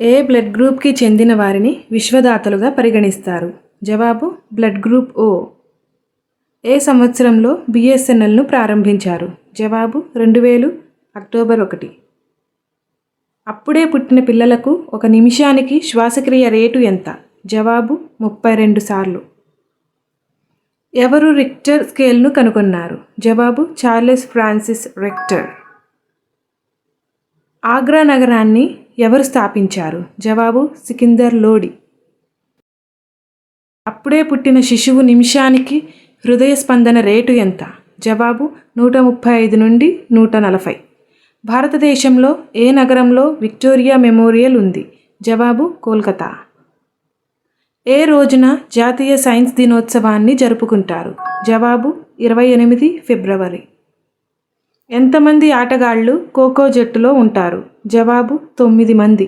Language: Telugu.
ఏ బ్లడ్ గ్రూప్కి చెందిన వారిని విశ్వదాతలుగా పరిగణిస్తారు? జవాబు బ్లడ్ గ్రూప్ ఓ. ఏ సంవత్సరంలో బిఎస్ఎన్ఎల్ను ప్రారంభించారు? జవాబు రెండు వేలు అక్టోబర్ ఒకటి. అప్పుడే పుట్టిన పిల్లలకు ఒక నిమిషానికి శ్వాసక్రియ రేటు ఎంత? జవాబు ముప్పై రెండు సార్లు. ఎవరు రిక్టర్ స్కేల్ను కనుగొన్నారు? జవాబు చార్లెస్ ఫ్రాన్సిస్ రిక్టర్. ఆగ్రా నగరాన్ని ఎవరు స్థాపించారు? జవాబు సికిందర్ లోడి. అప్పుడే పుట్టిన శిశువు నిమిషానికి హృదయ స్పందన రేటు ఎంత? జవాబు నూట ముప్పై ఐదు నుండి నూట నలభై. భారతదేశంలో ఏ నగరంలో విక్టోరియా మెమోరియల్ ఉంది? జవాబు కోల్కతా. ఏ రోజున జాతీయ సైన్స్ దినోత్సవాన్ని జరుపుకుంటారు? జవాబు ఇరవై ఎనిమిది ఫిబ్రవరి. ఎంతమంది ఆటగాళ్ళు ఖోఖో జట్టులో ఉంటారు? జవాబు తొమ్మిది మంది.